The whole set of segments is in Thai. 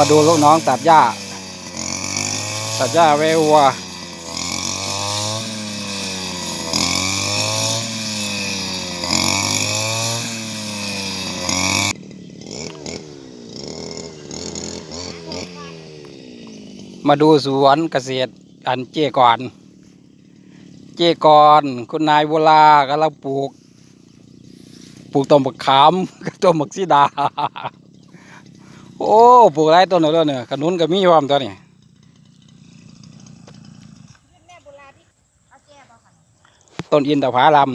มาดูลูกน้องตัดหญ้า ตัดหญ้าไว้วัวมาดูสวนเกษตรอันเจก่อน เจก่อนคุณนายโบลากำลังปลูก ปลูกต้นมะขามกับต้นมะซีดา โอ้ปลูกหลายต้นเลยเนี่ยขนุนก็มีความตัวนี้แม่โบราณที่เอาแก้บ่ค่ะต้นอินทผลัม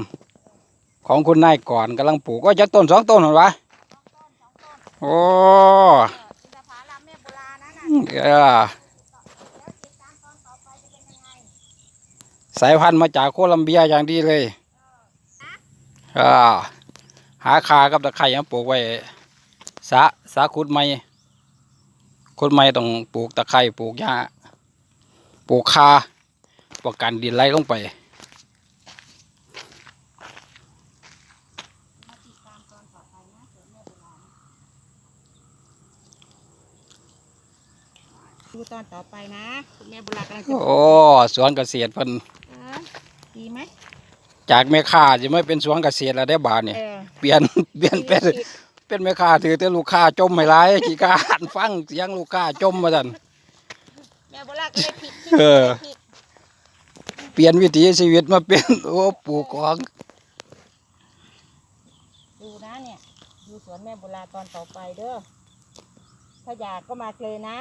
ของคุณนายก่อนกำลังปลูกก็จะต้นสองต้นเหรอวะสองต้นสองต้นโอ้เอออินทผลัมแม่โบราณนั่นน่ะเออแล้วติดตามตอนต่อไปจะเป็นยังไงสายพันธุ์มาจากโคลัมเบียอย่างดีเลยอ่าหาคากับตะไคร้มาปลูกไว้สะสะขุดไม้ ขุดไม้ต้องปลูกตะไคร้ปลูกหญ้าปลูกคาป้องกันดินไหลลงไปมาติดตามตอนต่อไปนะสวนแม่โบราณดูตอนต่อไปนะคุณแม่โบราณกำลังจะโอ้สวนเกษตรเพิ่นเออดีไหมจากแม่ค้าจะไม่เป็นสวนเกษตรแล้วได้บาทนี่เออ เปลี่ยนเปลี่ยนเป็นอีก เป็นแม่ค้าถือแต่ลูกค้าจมไม่ร้ายขี้กานฟังเสียงลูกค้าจมมาสั่นแม่โบราณก็เลยผิดเออ ผิดเปลี่ยนวิถีชีวิตมาเป็นโอ้ปลูกของดูนะเนี่ย ดูสวนแม่โบราณตอนต่อไปเด้อ ถ้าอยากก็มาเลยนะ